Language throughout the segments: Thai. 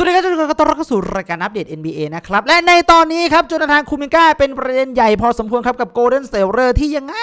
สวัสดีครับทุกคนก็ต้อนรับเข้าสู่รายการอัปเดต NBA นะครับ และในตอนนี้ครับโจนาธานคูมิก้าเป็นประเด็นใหญ่พอสมควรครับกับโกลเด้นเซลเลอร์ที่ยังไง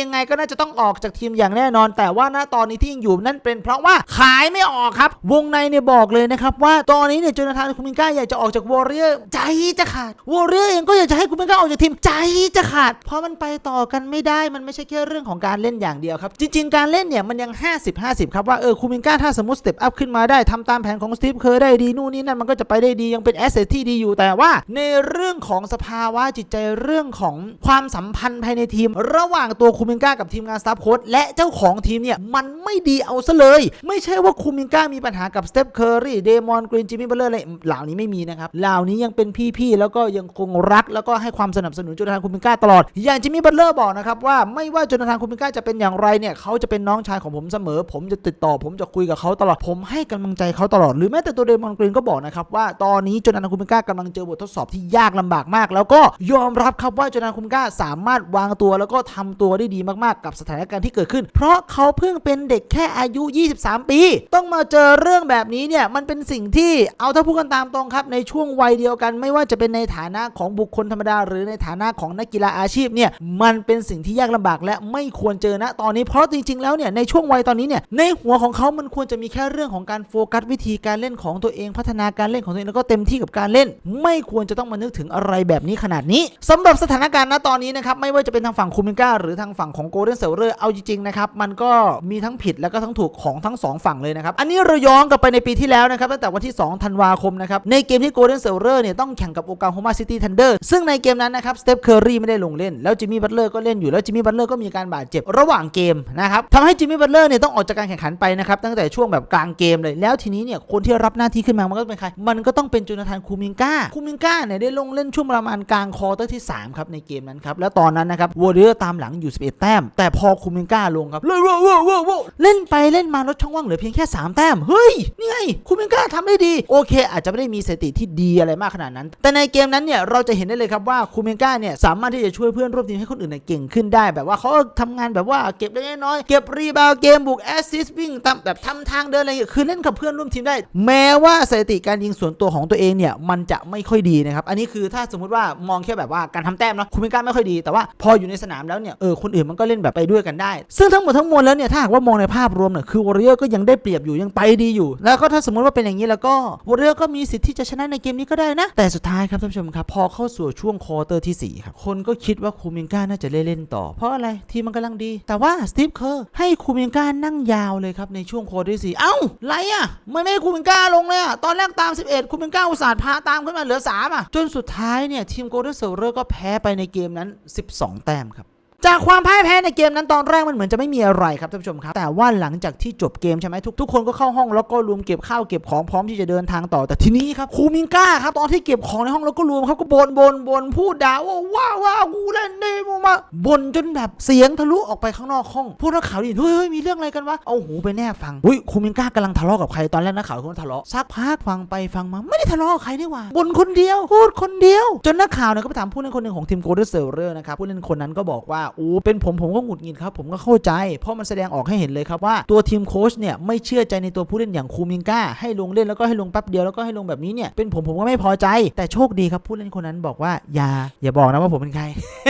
ยังไงก็น่าจะต้องออกจากทีมอย่างแน่นอน แต่ว่าณตอนนี้ที่ยังอยู่นั่นเป็นเพราะว่าขายไม่ออกครับ วงในเนี่ยบอกเลยนะครับว่าตอนนี้เนี่ยโจนาธานคูมิงก้าอยากจะออกจากวอร์เรียใจจะขาดวอร์เรียเองก็อยากจะให้คูมิงก้าออกจากทีมใจจะขาด เพราะมันไปต่อกันไม่ได้มันไม่ใช่แค่เรื่องของการเล่นอย่างเดียวครับ จริง ๆ การเล่นเนี่ยมันยัง 50-50 ครับว่าเออคูมิงก้าถ้าสมมติสเต็ปอัพขึ้นมาได้ทำตามแผนของสตีฟเคอร์ได้ดีนู่นนี่นั่นมันก็จะไปได้ดียังเป็นแอสเซทที่ดีอยู่แต่ว่า ในเรื่องของสภาวะจิตใจเรื่องของความสัมพันธ์ภายในทีม ระหว่างตัวคููมิงก้ากับทีมงานสตาฟโค้ชและเจ้าของทีมเนี่ยมันไม่ดีเอาซะเลย ไม่ใช่ว่าคูมิงก้ามีปัญหากับสเตปเคอร์รีเดมอนกรีนจิมมี่เบลเลอร์อะไรเหล่านี้ไม่มีนะครับเหล่านี้ยังเป็นพี่ๆแล้วก็ยังคงรักแล้วก็ให้ความสนับสนุนโจนาธานคูมิงก้าตลอด อย่างจิมมี่เบลเลอร์บอกนะครับว่าไม่ว่าโจนาธานคูมิงก้าจะเป็นอย่างไรเนี่ยเขาจะเป็นน้องชายของผมเสมอ ผมจะติดต่อ ผมจะคุยกับเขาตลอดผมให้กำลังใจเขาตลอดหรือแม้แต่ตัวเดมอนกรีนก็บอกนะครับว่าตอนนี้โจนาธานคูมิงก้ากำลังเจอบททดสอบที่ยากลำบากมาก แล้วก็ยอมรับครับว่าโจนาธานคูมิก้าสามารถวางตัวแล้วก็ทำตัวได้ดีมากๆกับสถานการณ์ที่เกิดขึ้น เพราะเขาเพิ่งเป็นเด็กแค่อายุ 23 ปี ต้องมาเจอเรื่องแบบนี้เนี่ยมันเป็นสิ่งที่เอาถ้าพูดกันตามตรงครับในช่วงวัยเดียวกัน ไม่ว่าจะเป็นในฐานะของบุคคลธรรมดา หรือในฐานะของนักกีฬาอาชีพเนี่ยมันเป็นสิ่งที่ยากลำบากและไม่ควรเจอนะตอนนี้เพราะจริงๆแล้วเนี่ยในช่วงวัยตอนนี้เนี่ยในหัวของเขามันควรจะมีแค่เรื่องของการโฟกัสวิธีการเล่นของตัวเองพัฒนาการเล่นของตัวเองแล้วก็เต็มที่กับการเล่น ไม่ควรจะต้องมานึกถึงอะไรแบบนี้ขนาดนี้สำหรับสถานการณ์ณตอนนี้นะครับไม่ว่าจะเป็นทางฝั่งคูมิก้าหรือทางฝั่งของโกลเด้นเซลเลอร์เอาจริงๆนะครับมันก็มีทั้งผิดแล้วก็ทั้งถูกของทั้งสองฝั่งเลยนะครับอันนี้เราย้อนกลับไปในปีที่แล้วนะครับตั้งแต่วันที่ 2 ธันวาคมนะครับในเกมที่โกลเด้นเซลเลอร์เนี่ยต้องแข่งกับโอกาโฮมาซิตี้ทันเดอร์ซึ่งในเกมนั้นนะครับสเตปเคอร์รีไม่ได้ลงเล่น แล้วจิมมี่บัตเลอร์ก็เล่นอยู่แล้วจิมมี่บัตเลอร์ก็มีการบาดเจ็บระหว่างเกมนะครับทำให้จิมมี่บัตเลอร์เนี่ยต้องออกจากการแข่งขันไปนะครับตั้งแต่ช่วงแบบกลางเกมเลยแล้วทีนี้เนี่ยคนที่รับหน้าที่ขึ้นมามันก็เป็นใครมันก็ต้องเป็นโจนาธานคูมิงกาคูมิงกาเนี่ยได้ลงเล่นช่วงประมาณกลางคอร์เตอร์ที่3ครับในเกมนั้นครับแล้วตอนนั้นนะครับวอร์เรียตามหลังอยู่11 แต้ม แต่พอคูมิงกาลงครับเลยว้าวว้าวว้าวเล่นไปเล่นมาลดช่องว่างเหลือเพียงแค่ 3 แต้ม เฮ้ย นี่ไงคูมิงกาทำได้ดี โอเค อาจจะไม่ได้มีสถิติที่ดีอะไรมากขนาดนั้น แต่ในเกมนั้นเนี่ยเราจะเห็นได้เลยครับว่าคูมิงกาเนี่ยสามารถที่จะช่วยเพื่อนร่วมทีมให้คนอื่นเนี่ยเก่งขึ้นได้แบบว่าเขาทำงานแบบว่าเก็บได้น้อยเก็บรีบาวเกมบุกแอสซิสต์วิ่งตามแบบทำทางเดินอะไรอย่างเงี้ยคือเล่นกับเพื่อนร่วมทีมได้ แม้ว่าสถิติการยิงส่วนตัวของตัวเองเนี่ยมันจะไม่ค่อยดีนะครับอันนี้คือถ้าสมมุติว่ามองแค่แบบว่าการทำแต้มเนาะคุณเป็นกาไม่ค่อยดีแต่ว่าพออยู่ในสนามแล้วเนี่ยเออคนอื่นมันก็เล่นแบบไปด้วยกันได้ ซึ่งทั้งหมดทั้งมวลแล้วเนี่ยถ้าหากว่ามองในภาพรวมเนี่ยคือวอริเออร์ก็ยังได้เปรียบอยู่ยังไปดีอยู่ แล้วก็ถ้าสมมติว่าเป็นอย่างนี้แล้วก็วอริเออร์ก็มีสิทธิ์ที่จะชนะในเกมนี้ก็ได้นะ แต่สุดท้ายครับท่านผู้ชมครับพอเข้าสู่ช่วงควอเตอร์ที่สี่ครับคนก็คิดว่าคูมิงก้าน่าจะเล่นต่อ เพราะอะไรทีมมันกำลังดี แต่ว่าสตีฟเคอร์ให้คูมิงก้านั่งยาวเลยครับในช่วงควอเตอร์ที่สี่เอ้าไรอะไม่ไม่ให้คูมิงก้าลงเลยอะตอนแรกตาม 11 คูมิงก้าอุตส่าห์พาตามขึ้นมาเหลือ3อะจนสุดท้ายเนี่ยทีมโกลเด้นเซลเลอร์ก็แพ้ไปในเกมนั้น 12 แต้มครับ จากความพ่ายแพ้ในเกมนั้นตอนแรกมันเหมือนจะไม่มีอะไรครับท่านผู้ชมครับ แต่ว่าหลังจากที่จบเกมใช่ไหมทุกทุกคนก็เข้าห้องแล้วก็รวมเก็บข้าวเก็บของพร้อมที่จะเดินทางต่อแต่ทีนี้ครับคูมิงก้าครับตอนที่เก็บของในห้องแล้วก็รวมเขาก็บนบนบนพูดด่าว่าว้าวว้าวกูเล่นดีมึงมาบ่นจนแบบเสียงทะลุออกไปข้างนอกห้องพวกนักข่าวดิเฮ้ยเฮ้ยมีเรื่องอะไรกันวะเอาหูไปแนบฟังอุ้ยคูมิงก้ากำลังทะเลาะกับใครตอนแรกนักข่าวคนทะเลาะสักพักฟังไปฟังมาไม่ได้ทะเลาะกับใครนี่หว่าบ่นคนเดียวพูดคนเดียว จนนักข่าวเนี่ยก็ไปถามผู้เล่นคนหนึ่งของทีมโกลเด้นเซลเลอร์นะครับผู้เล่นคนนั้นก็บอกว่าโอ้เป็นผมผมก็หงุดหงิดครับ ผมก็เข้าใจ เพราะมันแสดงออกให้เห็นเลยครับว่าตัวทีมโค้ชเนี่ยไม่เชื่อใจในตัวผู้เล่นอย่างคูมิงก้าให้ลงเล่นแล้วก็ให้ลงแป๊บเดียวแล้วก็ให้ลงแบบนี้เนี่ยเป็นผมผมก็ไม่พอใจ แต่โชคดีครับผู้เล่นคนนั้นบอกว่าอย่าอย่าบอกนะว่าผมเป็นใคร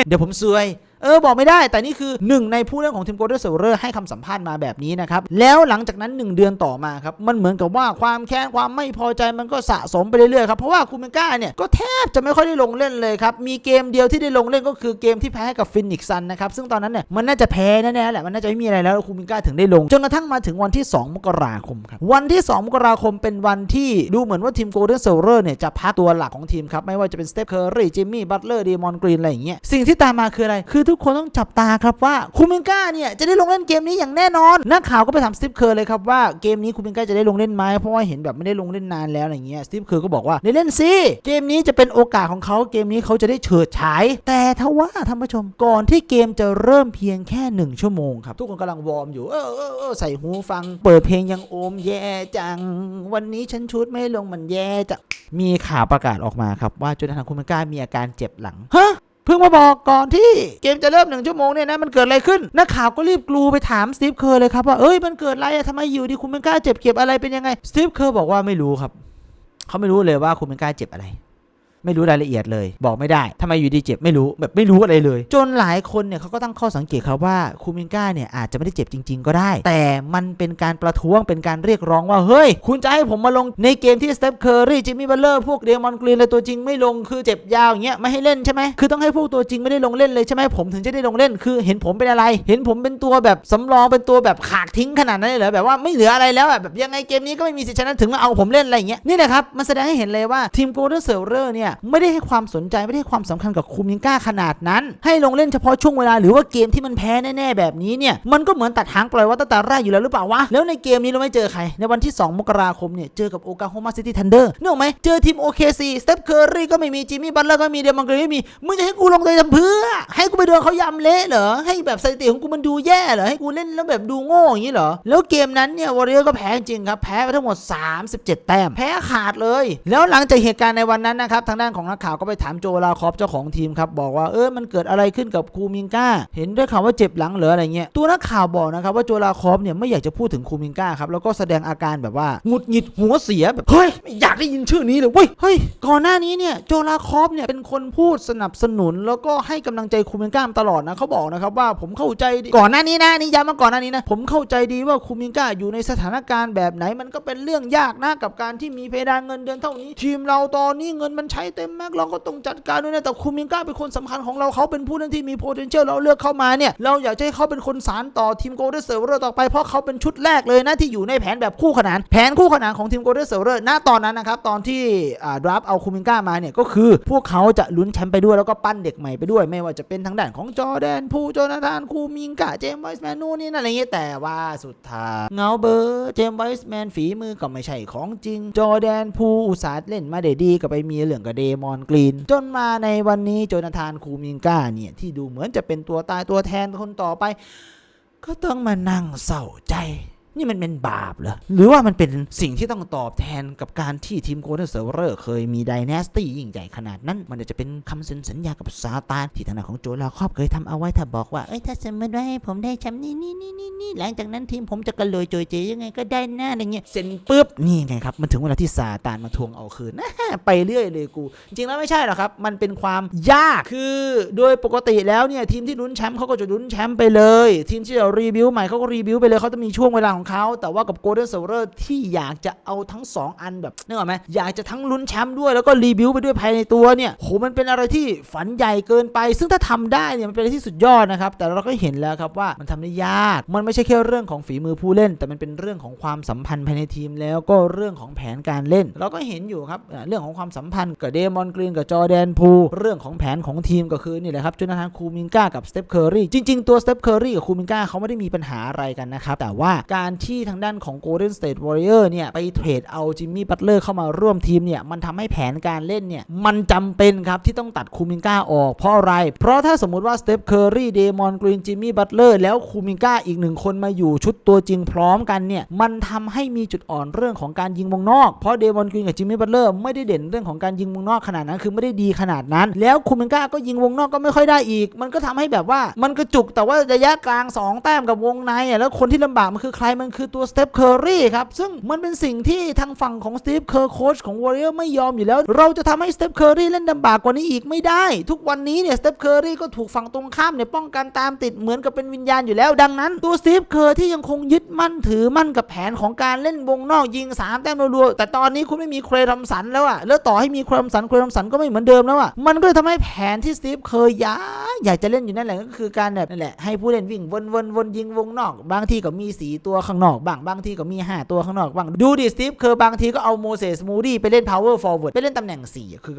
เดี๋ยวผมซวย เออบอกไม่ได้ แต่นี่คือหนึ่งในผู้เล่นของทีมโกลเด้นเซลเลอร์ให้คำสัมภาษณ์มาแบบนี้นะครับ แล้วหลังจากนั้น 1 เดือนต่อมาครับ มันเหมือนกับว่าความแค้นความไม่พอใจมันก็สะสมไปเรื่อยๆครับ เพราะว่าคูเมก้าเนี่ย ก็แทบจะไม่ค่อยได้ลงเล่นเลยครับ มีเกมเดียวที่ได้ลงเล่นก็คือเกมที่แพ้ให้กับฟินิกซ์ซันนะครับ ซึ่งตอนนั้นเนี่ยมันน่าจะแพ้แน่ๆแหละมันน่าจะไม่มีอะไรแล้วคูเมก้าถึงได้ลงจนกระทั่งมาถึงวันที่ 2 มกราคมครับวันที่ 2 มกราคมเป็นวันที่ดูเหมือนว่าทีมโกลเด้นเซลเลอร์เนี่ยจะพักตัวหลักของทีมครับไม่ว่าจะเป็นสเตฟเคอร์รีจิมมี่บัตเลอร์เดมอนกรีนอะไรอย่างเงี้ยสิ่งที่ตามมาคืออะไรคือทุกคนต้องจับตาครับว่าคูมิงก้าเนี่ยจะได้ลงเล่นเกมนี้อย่างแน่นอนนักข่าวก็ไปถามสตีฟเคอร์เลยครับว่าเกมนี้คูมิงก้าจะได้ลงเล่นไหมเพราะว่าเห็นแบบไม่ได้ลงเล่นนานแล้วอะไรเงี้ยสตีฟเคอร์ก็บอกว่าได้เล่นสิเกมนี้จะเป็นโอกาสของเขาเกมนี้เขาจะได้เฉิดฉาย แต่ทว่าท่านผู้ชมก่อนที่เกมจะเริ่มเพียงแค่หนึ่งชั่วโมงครับ ทุกคนกำลังวอร์มอยู่เออเออเออใส่หูฟัง เปิดเพลงยังโอมแย่จัง วันนี้ฉันชุดไม่ลงมันแย่จังมีข่าวประกาศออกมาครับว่าโจนาธานคูมิงก้ามีอาการเจ็บหลังฮะ เพิ่งมาบอกก่อนที่เกมจะเริ่มหนึ่งชั่วโมงเนี่ยนะมันเกิดอะไรขึ้นนักข่าวก็รีบกลูไปถามสตีฟเคอร์เลยครับว่าเอ้ยมันเกิดอะไรทำไมอยู่ดีคุณเป็นกล้าเจ็บเก็บอะไรเป็นยังไงสตีฟเคอร์บอกว่าไม่รู้ครับเขาไม่รู้เลยว่าคูมินก้าเจ็บอะไร ไม่รู้รายละเอียดเลย บอกไม่ได้ทำไมอยู่ดีเจ็บไม่รู้แบบไม่รู้อะไรเลย จนหลายคนเนี่ยเขาก็ตั้งข้อสังเกตครับว่าคูมินก้าเนี่ยอาจจะไม่ได้เจ็บจริง ๆ ก็ได้ แต่มันเป็นการประท้วงเป็นการเรียกร้องว่าเฮ้ย คุณจะให้ผมมาลงในเกมที่สเตปเคอร์รี่จิมมี่บัลเลอร์พวกเดมอนกรีนเลยตัวจริงไม่ลงคือเจ็บยาวอย่างเงี้ยไม่ให้เล่นใช่ไหมคือต้องให้พวกตัวจริงไม่ได้ลงเล่นเลยใช่ไหมผมถึงจะได้ลงเล่นคือเห็นผมเป็นอะไร เห็นผมเป็นตัวแบบสำรองเป็นตัวแบบขากทิ้งขนาดนั้นเลยเหรอแบบว่าไม่เหลืออะไรแล้วแบบยังไงเกมนี้ก็ไม่มีสิทธิ์ชนะถึงมาเอาผมเล่นอะไรอย่างเงี้ยนี่แหละครับมันแสดงให้เห็นเลยว่าทีมโกลเด้นเซลเลอร์เนี่ยไม่ได้ให้ความสนใจไม่ได้ให้ความสำคัญกับคูมินก้าขนาดนั้น ให้ลงเล่นเฉพาะช่วงเวลาหรือว่าเกมที่มันแพ้แน่ๆแบบนี้เนี่ยมันก็เหมือนตัดหางปล่อยวัดตั้งแต่แรกอยู่แล้วหรือเปล่าวะแล้วในเกมนี้เราไม่เจอใคร ในวันที่ 2 มกราคมเนี่ยเจอกับโอกาโฮมาซิตี้ทันเดอร์นึกออกไหมเจอทีมโอเคซีสเตปเคอร์รี่ก็ไม่มีจิมมี่บัตเลอร์ก็มีเดมอนกรีไม่มีมึงจะให้กูลงเลยทำเพื่อ ให้กูไปโดนเขายำเละเหรอให้แบบสถิติของกูมันดูแย่เหรอให้กูเล่นแล้วแบบดูโง่อย่างนี้เหรอแล้วเกมนั้นเนี่ยวอริเออร์ก็แพ้จริงครับแพ้ไปทั้งหมด 37 แต้มแพ้ขาดเลย แล้วหลังจากเหตุการณ์ในวันนั้นนะครับทางด้านของนักข่าวก็ไปถามโจลาคอฟเจ้าของทีมครับบอกว่าเออมันเกิดอะไรขึ้นกับคูมิงก้า เห็นด้ข่าวว่าเจ็บหลังเหรออะไรเงี้ยตัวนักข่าวบอกนะครับว่าโจลาคอฟเนี่ยไม่อยากจะพูดถึงคูมิงก้าครับแล้วก็แสดงอาการแบบว่าหงุดหงิดหัวเสียแบบเฮ้ยไม่อยากได้ยินชื่อนี้เลยเว้ยเฮ้ยก่อนหน้านี้เนี่ยโจลาคอฟเนี่ยเป็นคนพูดสนับสนุน แล้วก็ให้กำลังใจคูมิงก้าตลอดนะเขาบอกนะครับว่าผมเข้าใจก่อนหน้านี้นะนี่ย้ำมาก่อนหน้านี้นะผมเข้าใจดีว่าคูมิงก้าอยู่ในสถานการณ์แบบไหนมันก็เป็นเรื่องยากนะกับการที่มีเพดานเงินเดือนเท่านี้ ทีมเราตอนนี้เงินมันใช้เต็มแม็กเราก็ต้องจัดการด้วยนะแต่คูมิงก้าเป็นคนสำคัญของเราเขาเป็นผู้เล่นที่มี potential เราเลือกเข้ามาเนี่ยเราอยากให้เขาเป็นคนสานต่อทีมโกลเด้นเซ r ร์เรอร์ต่อไปเพราะเขาเป็นชุดแรกเลยนะที่อยู่ในแผนแบบคู่ขนาน แผนคู่ขนานของทีมโกลเด้นเซ r ร์เวอร์ณตอนนั้นนะครับตอนที่ดราฟเอาคูมิงก้ามาเนี่ยก็คือ พวกเขาจะลุ้นแชมป์ไปด้วยแล้วก็ปั้นเด็กใหม่ไปด้วย ไม่ว่าจะเป็นทางด้านของจอแดนพูโจนาธานคูมิงกาเจมส์ไวส์แมนนู่นนี่นั่นอะไรเงี้ยแต่ว่าสุดท้ายเงาเบอร์เจมส์ไวส์แมนฝีมือก็ไม่ใช่ของจริง จอแดนพูอุตสาห์เล่นมาได้ดีก็ไปมีเรื่องกับเดมอนกรีน จนมาในวันนี้โจนาธานคูมิงกาเนี่ยที่ดูเหมือนจะเป็นตัวตายตัวแทนคนต่อไป ก็ต้องมานั่งเศร้าใจ นี่มันเป็นบาปเหรอ หรือว่ามันเป็นสิ่งที่ต้องตอบแทนกับการที่ทีมโกลเด้นเซ r ร์เคยมีไดนาสตี้ยิ่งใหญ่ขนาดนั้น มันจะเป็นคำเซ็นสัญญากับซาตานที่ทางด้าของโจลาครอบเคยทำเอาไว้ถ้าบอกว่า เอ้ยถ้าสมมติว่าให้ผมได้แชมป์นี่นี่นี่นี่นี่หลังจากนั้นทีมผมจะกระโดดโจยเจยังไงก็ได้หน้าอะไรเงี้ยเซ็นปุ๊บนี่ไงครับมันถึงเวลาที่ซาตานมาทวงเอาคืนไปเรื่อยเลยกู จริงแล้วไม่ใช่หรอกครับ มันเป็นความยากคือโดยปกติแล้วเนี่ยทีมที่ลุ้นแชมป์เขาก็จะลุ้นแชมป์ไปเลย ทีมที่จะรีบิวใหม่เขาก็รีบิวไปเลยเขาจะมีช่วงเวลาของเขา แต่ว่ากับโกลเด้นเซ r ร์ที่อยากจะเอาทั้ง 2 อันแบบนึกออกไหมอยากจะทั้งลุ้นแชมป์ด้วยแล้วก็รีบิวไปด้วยภายในตัวเนี่ยโหมันเป็นอะไรที่ฝันใหญ่เกินไป ซึ่งถ้าทำได้เนี่ยมันเป็นอะไรที่สุดยอดนะครับ แต่เราก็เห็นแล้วครับว่ามันทำได้ยาก มันไม่ใช่แค่เรื่องของฝีมือผู้เล่น แต่มันเป็นเรื่องของความสัมพันธ์ภายในทีมแล้วก็เรื่องของแผนการเล่น เราก็เห็นอยู่ครับเรื่องของความสัมพันธ์กับเดมอนกรีนกับจอร์แดนพูเรื่องของแผนของทีมก็คือนี่แหละครับจนาธานคูมิงก้ากับสเตปเคอร์รีจริง ๆ ตัวสเตปเคอร์รีกับคูมิงก้าเขาไม่ได้มีปัญหาอะไรกันนะครับแต่ว่าการที่ทางด้านของ Golden State Warrior เนี่ยไปเทรดเอาจิมมี่บัตเลอร์เข้ามาร่วมทีมเนี่ยมันทำให้แผนการเล่นเนี่ยมันจำเป็นครับที่ต้องตัดคูมิงก้าออกเพราะอะไร เพราะถ้าสมมุติว่าสเตปเคอร์รีเดมอนกรีนจิมมี่บัตเลอร์แล้วคูมิงก้าอีกหนึ่งคนมาอยู่ชุดตัวจริงพร้อมกันเนี่ยมันทำให้มีจุดอ่อนเรื่องของการยิงวงนอกเพราะเดมอนกรีนกับจิมมี่บัตเลอร์ไม่ได้เด่นเรื่องของการยิงวงนอกขนาดนั้นคือไม่ได้ดีขนาดนั้น แล้วคูมิงก้าก็ยิงวงนอกก็ไม่ค่อยได้อีก มันก็ทำให้แบบว่ามันกระจุกแต่ว่าระยะกลาง 2 แต้มกับวงในแล้วคนที่ลำบากมันคือใครมันคือตัวสเตปเคอร์รีครับ ซึ่งมันเป็นสิ่งที่ทางฝั่งของสตีฟเคอร์โคชของวอริเออร์ไม่ยอมอยู่แล้ว เราจะทำให้สเตปเคอร์รีเล่นลำบากกว่านี้อีกไม่ได้ ทุกวันนี้เนี่ยสเตปเคอร์รีก็ถูกฝั่งตรงข้ามเนี่ยป้องกันตามติดเหมือนกับเป็นวิญญาณอยู่แล้ว ดังนั้นตัวสตีฟเคอร์ที่ยังคงยึดมั่นถือมั่นกับแผนของการเล่นวงนอกยิง 3 แต้มรัวๆแต่ตอนนี้คุณไม่มีเครทัมสันแล้วอะแล้วต่อให้มีเครทัมสันเครทัมสันก็ไม่เหมือนเดิมแล้วอะมันก็เลยทำให้แผนที่สตีฟเคอร์ยาอยากจะเล่นอยู่นั่นแหละก็คือการแบบนั่นแหละให้ผู้เล่นวิ่งวนวนวนยิงวงนอก บางทีก็มีสีตัวข้างนอกบ้างบางทีก็มีห้าตัวข้างนอกบ้างดูดิสตีฟเคอร์บางทีก็เอาโมเสสมูดี้ไปเล่น power forward ไปเล่นตำแหน่งสี่คือ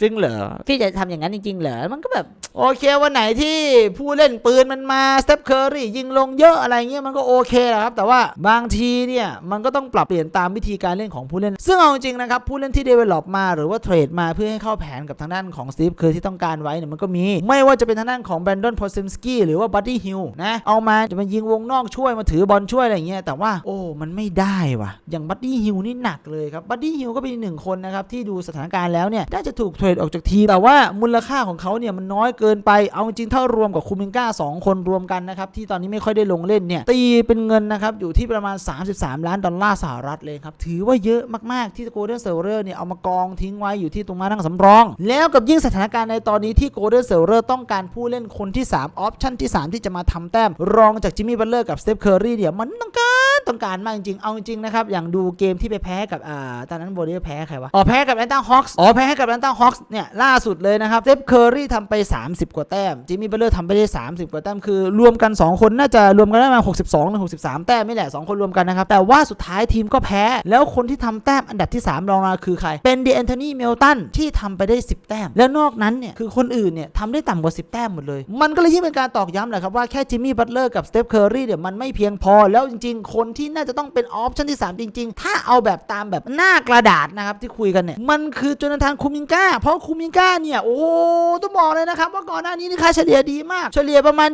จริงเหรอพี่จะทำอย่างนั้นจริงๆเหรอมันก็แบบ โอเควันไหนที่ผู้เล่นปืนมันมาสเตปเคอร์รี่ยิงลงเยอะอะไรเงี้ยมันก็โอเคแหละครับ แต่ว่าบางทีเนี่ยมันก็ต้องปรับเปลี่ยนตามวิธีการเล่นของผู้เล่น ซึ่งเอาจริงๆนะครับ ผู้เล่นที่ develop มาหรือว่าเทรดมาเพื่อให้เข้าแผนกับทางด้านของสตีฟเคอร์ที่ต้องการไว้เนี่ยมันก็มี ไม่ว่าจะเป็นทางด้านของแบรนดอนพอซิมสกี้หรือว่าบัตตี้ฮิลนะเอามาจะมายิงวงนอกช่วยมาถือบอลช่วยอะไรเงี้ยแต่ว่าโอ้มันไม่ได้ว่ะอย่างบัตตี้ฮิลนี่หนักเลยครับบัตตี้ฮิลก็เป็นอีกหนึ่งคนนะครับที่ดูสถานการณ์แล้วเนี่ยน่าจะถูกเทรรดออกจากทีม แต่ว่ามูลค่าของเขาเนี่ยมันน้อยเกินไป เอาจริงๆถ้ารวมกับคูมินก้า2 คนรวมกันนะครับที่ตอนนี้ไม่ค่อยได้ลงเล่นเนี่ยตีเป็นเงินนะครับอยู่ที่ประมาณ 33 ล้านดอลลาร์สหรัฐเลยครับถือว่าเยอะมากๆที่โกลเด้นเซลเลอร์เนี่ยเอามากองทิ้งไว้อยู่ที่ตรงมานั่งสำรอง แล้วกับยิ่งสถานการณ์ในตอนนี้ที่โกลเด้นเซลเลอร์ต้องการผู้เล่นคนที่3ออปชั่นที่ 3 ที่จะมาทำแต้ม รองจากจิมมี่บัตเลอร์กับสเตฟเคอร์รีเนี่ยมันต้องการ ต้องการมากจริงๆเอาจริงๆนะครับ อย่างดูเกมที่ไปแพ้กับอ่าตอนนั้นโบเลียแพ้ใครวะ อ๋อแพ้กับแอนตังฮอคส์ อ๋อแพ้ให้กับแอนตังฮอคส์เนี่ยล่าสุดเลยนะครับ เซฟเคอร์รี่ทำไป 30 กว่าแต้ม จิมมี่เบลเลอร์ทำไปได้ 30 กว่าแต้ม คือรวมกัน 2 คนน่าจะรวมกันได้มา 62หรือ63 แต้มไม่แหละ 2 คนรวมกันนะครับ แต่ว่าสุดท้ายทีมก็แพ้ แล้วคนที่ทำแต้มอันดับที่ 3 รองมาคือใคร เป็นดีแอนโทนีเมลตันที่ทำไปได้ 10 แต้ม แล้วนอกนั้นเนี่ยคือคนอื่นเนี่ยทำได้ต่ำกว่า 10 แต้มหมดเลย มันก็เลยยิ่งเป็นการตอกย้ำแหละครับว่าแค่จิมมี่บัตเลอร์กับสเตฟเคอร์รี่เนี่ยมันไม่เพียงพอแล้วจริงๆคนที่น่าจะต้องเป็นออปชั่นที่ 3 จริง ๆ ถ้าเอาแบบตามแบบหน้ากระดาษนะครับที่คุยกันเนี่ย มันคือโจนาธานคูมินกาเพราะคูมินกาเนี่ย โอ้ต้องบอกเลยนะครับ ว่าก่อนหน้านี้นี่ค่าเฉลี่ยดีมาก เฉลี่ยประมาณ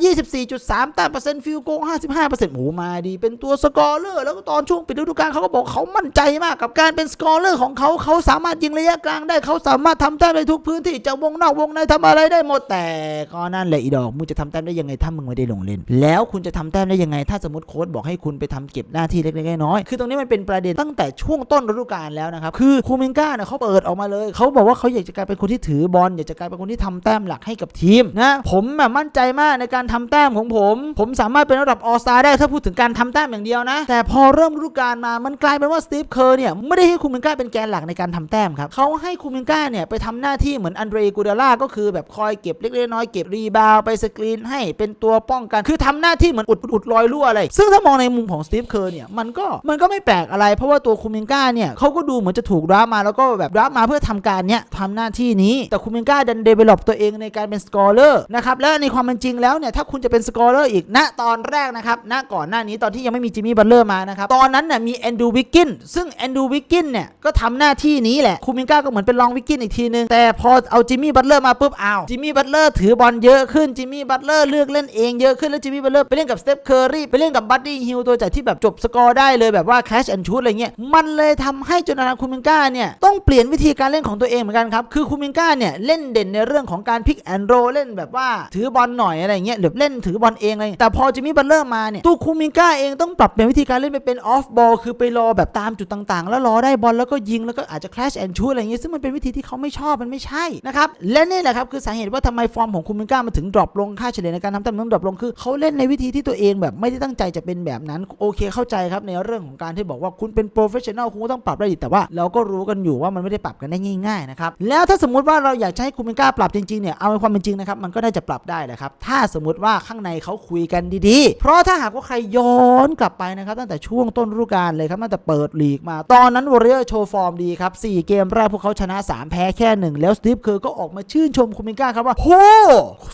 24.3แต่เปอร์เซ็นต์ฟิลโกง55%โอ้โหมาดี เป็นตัวสกอร์เลอร์แล้วก็ตอนช่วงปิดฤดูกาลเขาก็บอกเขามั่นใจมากกับการเป็นสกอร์เลอร์ของเขาเขาสามารถยิงระยะกลางได้เขาสามารถทำแต้มได้ทุกพื้นที่จะวงนอกวงในทำอะไรได้หมดแต่ก็นั่นแหละอีดอกมึงจะทำแต้มได้ยังไงถ้ามึงไม่ได้ลงเล่น แล้วคุณจะทำแต้มได้ยังไง ถ้าสมมติโค้ชบอกให้คุณไปทำเก็บหน้าที่เล็กๆน้อยๆคือตรงนี้มันเป็นประเด็นตั้งแต่ช่วงต้นฤดูกาลแล้วนะครับ คือคูมินก้าเนี่ยเขาเปิดออกมาเลย เขาบอกว่าเขาอยากจะกลายเป็นคนที่ถือบอลอยากจะกลายเป็นคนที่ทำแต้มหลักให้กับทีมนะผมแบบมั่นใจมากในการทำแต้มของผม ผมสามารถเป็นระดับออสตาได้ถ้าพูดถึงการทำแต้มอย่างเดียวนะ แต่พอเริ่มฤดูกาลมามันกลายเป็นว่าสตีฟเคอร์เนี่ยไม่ได้ให้คูมินก้าเป็นแกนหลักในการทำแต้มครับเขาให้คูมินก้าเนี่ยไปทำหน้าที่เหมือนอันเดรกูเดล่าก็คือแบบคอยเก็บเล็กๆน้อยๆเก็บรีบาวไปสกรีนให้เป็นตัวป้องกัน คือทำหน้าที่เหมือนอุดอุดรอยรั่วอะไรซึ่งถ้ามองในมุมของสตีฟเคอร์เนี่ยมันก็มันก็ไม่แปลกอะไร เพราะว่าตัวคูมินก้าเนี่ยเขาก็ดูเหมือนจะถูกดราฟมาแล้วก็แบบดราฟมาเพื่อทำการเนี้ยทำหน้าที่นี้แต่คูมินก้าดันเดเวล็อปตัวเองในการเป็นสกอร์เลอร์นะครับและในความเป็นจริงแล้วเนี่ยถ้าคุณจะเป็นสกอร์เลอร์อีกณตอนแรกนะครับณก่อนหน้านี้ตอนที่ยังไม่มีจิมมี่บัตเลอร์มานะครับตอนนั้นน่ะมีแอนดูวิกกินซึ่งแอนดูวิกกินเนี่ยก็ทำหน้าที่นี้แหละคูมินก้าก็เหมือนเป็นรองวิกกินอีกทีนึงแต่พอเอาจิมมี่บัตเลอร์มาปุ๊บอ้าวจิมมี่บัตเลอร์ถือบอลเยอะขึ้นจิมมี่บัตเลอร์เลือกเล่นเองเยอะขึ้นแล้วจิมมี่บัตเลอร์ไปเล่นกับสเตฟเคอร์รีไปเล่นกับบัตตี้ฮิลตัวจากที่แบบจบสกอร์ได้เลยแบบว่าแคชแอนชูดอะไรเงี้ยมันเลยทำให้จนาธาคูมินก้าเนี่ยต้องเปลี่ยนวิธีการเล่นของตัวเองเหมือนกันครับคือคูมินก้าเนี่ยเล่นเด่นในเรื่องของการพิกแอนโรเล่นแบบว่าถือบอลหน่อยอะไรเงี้ยหรือเล่นถือบอลเองอะไรแต่พอจิมมี่บัตเลอร์มาเนี่ยตัวคูมินก้าเองต้องปรับเปลี่ยนวิธีการเล่นไปเป็นออฟบอลคือไปรอแบบตามจุดต่างๆ แล้วรอได้บอลแล้วก็ยิงแล้วก็อาจจะแคชแอนชูดอะไรเงี้ยซึ่งมันเป็นวิธีที่เขาไม่ชอบมันไม่ใช่นะครับและนี่แหละครับคือสาเหตุว่าทำไมฟอร์มของคูมินก้ามันถึงดรอปลงค่าเฉลี่ยในการทำแต้มมันดรอปลงคือเขาเล่นในวิธีที่ตัวเองแบบไม่ได้ตั้งใจจะเป็นแบบนั้นโอเคเข้าใจครับในเรื่องของการที่บอกว่าคุณเป็นโปรเฟชชั่นแนลคุณก็ต้องปรับได้ดิแต่ว่าเราก็รู้กันอยู่ว่ามันไม่ได้ปรับกันได้ง่ายๆนะครับแล้วถ้าสมมติว่าเราอยากให้คูมินก้าปรับจริงๆเนี่ยเอาในความเป็นจริงนะครับมันก็น่าจะปรับได้แหละครับถ้าสมมติว่าข้างในเขาคุยกันดีๆ เพราะถ้าหากว่าใครย้อนกลับไปนะครับตั้งแต่ช่วงต้นฤดูกาลเลยครับตั้งแต่เปิดลีกมา ตอนนั้นวอริเออร์โชว์ฟอร์มดีครับ4เกมแรกพวกเขาชนะ 3 แพ้แค่หนึ่งแล้วสตีฟเคอร์ก็ออกมาชื่นชมคูมินก้าครับว่าโห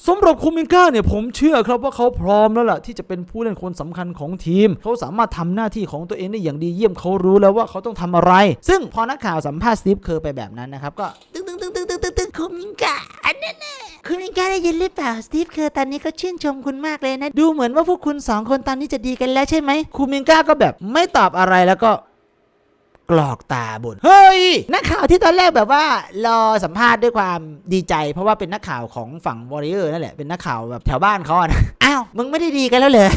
สำหรับคูมินก้าเนี่ยผมเชื่อครับว่าเขาพร้อมแล้วล่ะที่จะเป็นผู้เล่นคนสำคัญของทีม เขาสามารถทำหน้าที่ของตัวเองได้อย่างดีเยี่ยมเขารู้แล้วว่าเขาต้องทำอะไร ซึ่งพอนักข่าวสัมภาษณ์สตีฟเคอร์ไปแบบนั้นนะครับ ก็ตึ้งตึ้งตึ้งตึ้งตึ้งตึ้งตึ้งคูมินก้าอันนั้นน่ะคูมินก้าได้ยินหรือเปล่าสตีฟเคอร์ตอนนี้ก็ชื่นชมคุณมากเลยนะ ดูเหมือนว่าพวกคุณสองคนตอนนี้จะดีกันแล้วใช่ไหมคูมินก้าก็แบบไม่ตอบอะไรแล้วก็กรอกตาบนเฮ้ย นักข่าวที่ตอนแรกแบบว่ารอสัมภาษณ์ด้วยความดีใจ เพราะว่าเป็นนักข่าวของฝั่งวอริเออร์นั่นแหละเป็นนักข่าวแบบแถวบ้านเขาอะนะอ้าวมึงไม่ได้ดีกันแล้วเลย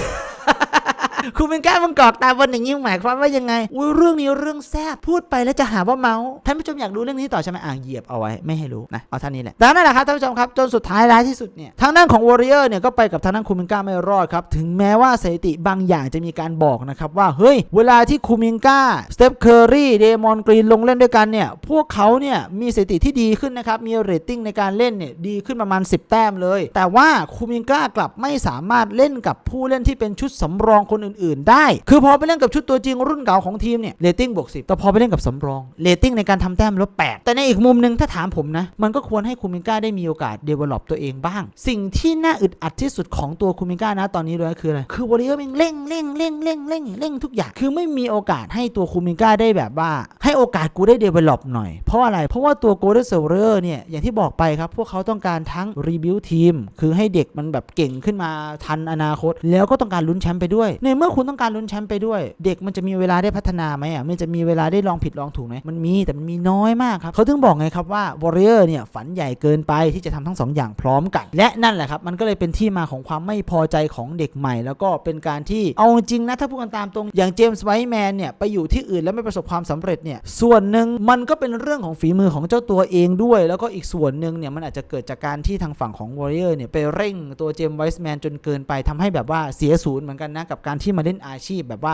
คุณเป็นกล้ามึงกรอกตาบนอย่างนี้หมายความว่ายังไงอุ้ยเรื่องนี้เรื่องแซ่บพูดไปแล้วจะหาว่าเมาส์ท่านผู้ชมอยากรู้เรื่องนี้ต่อใช่ไหมอ่างเหยียบเอาไว้ไม่ให้รู้นะเอาท่านนี้แหละแต่นั่นแหละครับท่านผู้ชมครับจนสุดท้ายร้ายที่สุดเนี่ยทางด้านของวอริเออร์เนี่ยก็ไปกับทางด้านคูมินก้าไม่รอดครับถึงแม้ว่าสถิติบางอย่างจะมีการบอกนะครับว่าเฮ้ยเวลาที่คูมินก้าสเตฟเคอรี่เดมอนกรีนลงเล่นด้วยกันเนี่ยพวกเขาเนี่ยมีสถิติที่ดีขึ้นนะครับมีเรตติ้งในการเล่นเนี่ยดีขึ้นประมาณ 10 แต้มเลย แต่ว่าคูมินก้ากลับไม่สามารถเล่นกับผู้เล่นที่เป็นชุดสำรองคนอื่น ๆ ได้ คือพอไปเล่นกับชุดตัวจริงรุ่นเก่าของทีมเนี่ยเรตติ้งบวก10แต่พอไปเล่นกับสำรองเรตติ้งในการทำแต้มลบ8แต่ในอีกมุมหนึ่งถ้าถามผมนะ มันก็ควรให้คูมินก้าได้มีโอกาสเดเวล็อปตัวเองบ้าง สิ่งที่น่าอึดอัดที่สุดของตัวคูมินก้านะตอนนี้เลยคืออะไรคือวอริเออร์แม่งเร่งเร่งเร่งเร่งเร่งเร่งทุกอย่างคือไม่มีโอกาสให้ตัวคูมินก้าได้แบบว่า ให้โอกาสกูได้เดเวล็อปหน่อยเพราะอะไรเพราะว่าตัวโกลเด้นเซลเลอร์เนี่ยอย่างที่บอกไปครับพวกเขาต้องการทั้งรีบิวทีมคือให้เด็กมันแบบเก่งขึ้นมาทันอนาคต แล้วก็ต้องการลุ้นแชมป์ไปด้วยในเมื่อคุณต้องการลุ้นแชมป์ไปด้วย เด็กมันจะมีเวลาได้พัฒนาไหมอะมันจะมีเวลาได้ลองผิดลองถูกไหมมันมีแต่มันมีน้อยมากครับเขาถึงบอกไงครับว่าวอริเออร์เนี่ยฝันใหญ่เกินไปที่จะทำทั้งสองอย่างพร้อมกัน และนั่นแหละครับ มันก็เลยเป็นที่มาของความไม่พอใจของเด็กใหม่ แล้วก็เป็นการที่เอาจริงนะถ้าพูดกันตามตรงอย่างเจมส์ไวท์แมนเนี่ยไปอยู่ที่อื่นแล้วไม่ประสบความสำเร็จเนี่ยส่วนหนึ่งมันก็เป็นเรื่องของฝีมือของเจ้าตัวเองด้วย แล้วก็อีกส่วนหนึ่งเนี่ยมันอาจจะเกิดจากการที่ทางฝั่งของวอริเออร์เนี่ยไปเร่งตัวเจมส์ไวท์แมนจนเกินไปทำให้แบบว่าเสียศูนย์เหมือนกันนะกับการที่มาเล่นอาชีพแบบว่า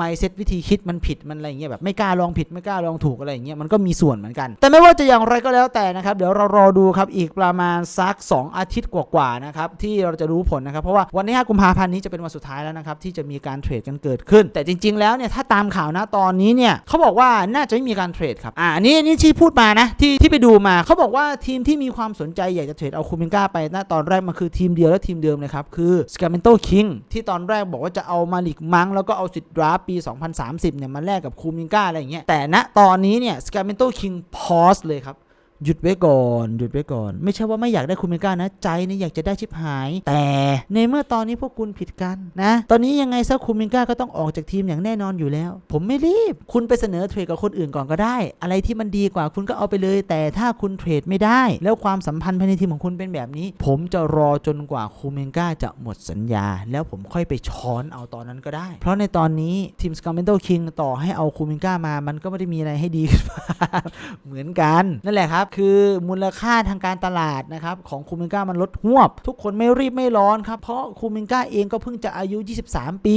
mindset วิธีคิดมันผิดมันอะไรอย่างเงี้ยแบบไม่กล้าลองผิดไม่กล้าลองถูกอะไรอย่างเงี้ยมันก็มีส่วนเหมือนกัน แต่ไม่ว่าจะอย่างไรก็แล้วแต่นะครับ เดี๋ยวเรารอดูครับอีกประมาณสัก 2 อาทิตย์กว่าๆนะครับที่เราจะรู้ผลนะครับเพราะว่าวันที่5กุมภาพันธ์นี้จะเป็นวันสุดท้ายแล้วนะครับที่จะมีการเทรดกันเกิดขึ้น แต่จริง ๆ แล้วเนี่ยถ้าตามข่าวนะตอนนี้เนี่ยเขาบอกว่าน่าจะไม่มีการเทรดครับอ่านนี้อันนี่ที่พูดมานะที่ที่ไปดูมาเขาบอกว่าทีมที่มีความสนใจอยากจะเทรดเอาคูมินก้าไปนะตอนแรกมันคือทีมเดียวและทีมเดิมเลยครับคือสกาเมนโตคิงที่ตอนแรกบอกว่าจะเอามาลิกมังแล้วก็เอาสิทธิ์ดราฟปี 2030 เนี่ยมาแลกกับคูมิงก้าอะไรอย่างเงี้ยแต่ณตอนนี้เนี่ยสกาเมนโตคิงพอสเลยครับ หยุดไว้ก่อน หยุดไว้ก่อน ไม่ใช่ว่าไม่อยากได้คูมินก้านะ ใจเนี่ยอยากจะได้ชิบหาย แต่ในเมื่อตอนนี้พวกคุณผิดกันนะ ตอนนี้ยังไงซะคูมินก้าก็ต้องออกจากทีมอย่างแน่นอนอยู่แล้ว ผมไม่รีบ คุณไปเสนอเทรดกับคนอื่นก่อนก็ได้ อะไรที่มันดีกว่าคุณก็เอาไปเลย แต่ถ้าคุณเทรดไม่ได้ แล้วความสัมพันธ์ภายในทีมของคุณเป็นแบบนี้ ผมจะรอจนกว่าคูมินก้าจะหมดสัญญา แล้วผมค่อยไปช้อนเอาตอนนั้นก็ได้ เพราะในตอนนี้ทีมสกาเมนโตคิงต่อให้เอาคูมินก้ามา มันก็ไม่ได้มีอะไรให้ดีขึ้นมาเหมือนกัน นั่นแหละครับคือมูลค่าทางการตลาดนะครับของคูมิงก้ามันลดหวบ ทุกคนไม่รีบไม่ร้อนครับ เพราะคูมิงก้าเองก็เพิ่งจะอายุ 23 ปี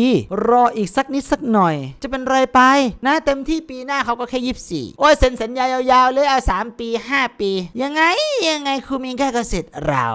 รออีกสักนิดสักหน่อย จะเป็นไรไป นะเต็มที่ปีหน้าเขาก็แค่ 24 โอ้ยเซ็นสัญญายาวๆเลยเอา3ปี 5 ปี ยังไงยังไงคูมิงก้าก็เสร็จเรา